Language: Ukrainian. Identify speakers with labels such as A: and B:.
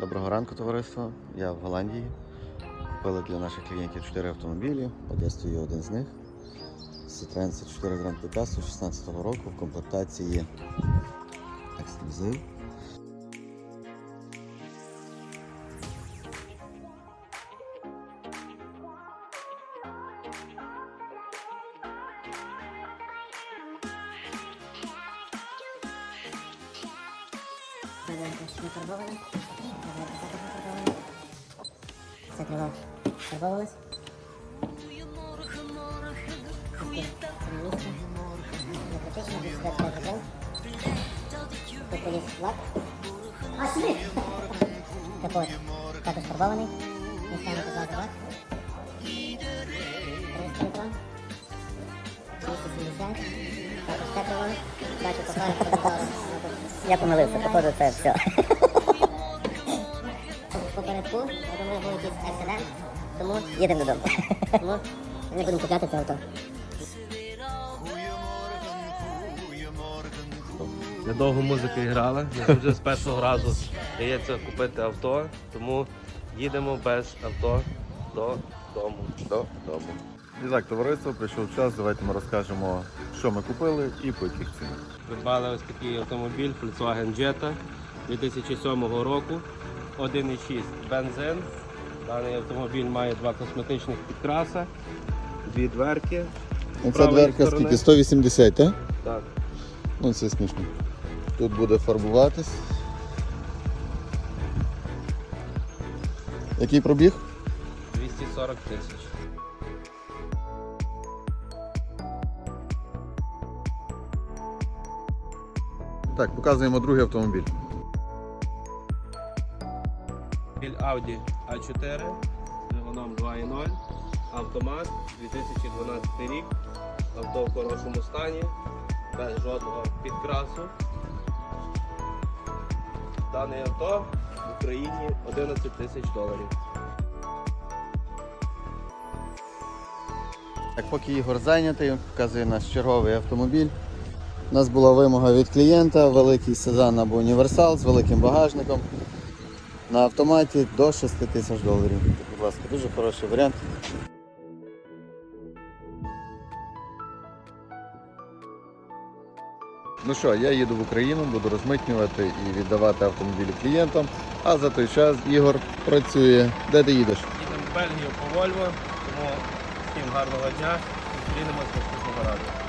A: Доброго ранку, товариство. Я в Голландії. Купили для наших клієнтів 4 автомобілі. От є один з них. Citroen C4 Grand Picasso 16 року в комплектації ексклюзив.
B: Не фарбована. Дверка також не фарбована. Це крило фарбовалось. Тут місце. Не критично, тут сюди треба. Тут поліз лак. А, сюди! Капот також фарбований. Місцями позаду лак. 300 екран. 270. Також це крило. Бачу, поправив Я помилився, походу це все. Попередку, я думаю, був якийсь акцидент, тому їдемо додому. Тому не будемо купляти це авто.
C: Недовго музики грали, завжди з першого разу дається купити авто, тому їдемо без авто додому.
A: Додому. І так, товариство, прийшов час. Давайте ми розкажемо, що ми купили і по яких цінах.
C: Придбали ось такий автомобіль Volkswagen Jetta 2007 року, 1,6 бензин. Даний автомобіль має два косметичних підкраса, дві дверки.
A: Ну,
C: Правої
A: дверка
C: сторони.
A: скільки? 180, так?
C: Так,
A: Ну це смішно. Тут буде фарбуватись. Який пробіг?
C: 240 тисяч.
A: Так, показуємо другий автомобіль.
C: Біль Audi A4 з двигуном 2.0, автомат 2012 рік, авто в хорошому стані, без жодного підкрасу. Дане авто в Україні 11 тисяч доларів.
A: Так, поки Ігор зайнятий, показує наш черговий автомобіль. У нас була вимога від клієнта, великий седан або універсал з великим багажником. На автоматі до 6 тисяч доларів. Будь ласка, дуже хороший варіант. Ну що, я їду в Україну, буду розмитнювати і віддавати автомобілі клієнтам. А за той час Ігор працює. Де ти їдеш?
C: Їдемо в Бельгію по Вольво, тому всім гарного дня. Зустрінемось наступного разу.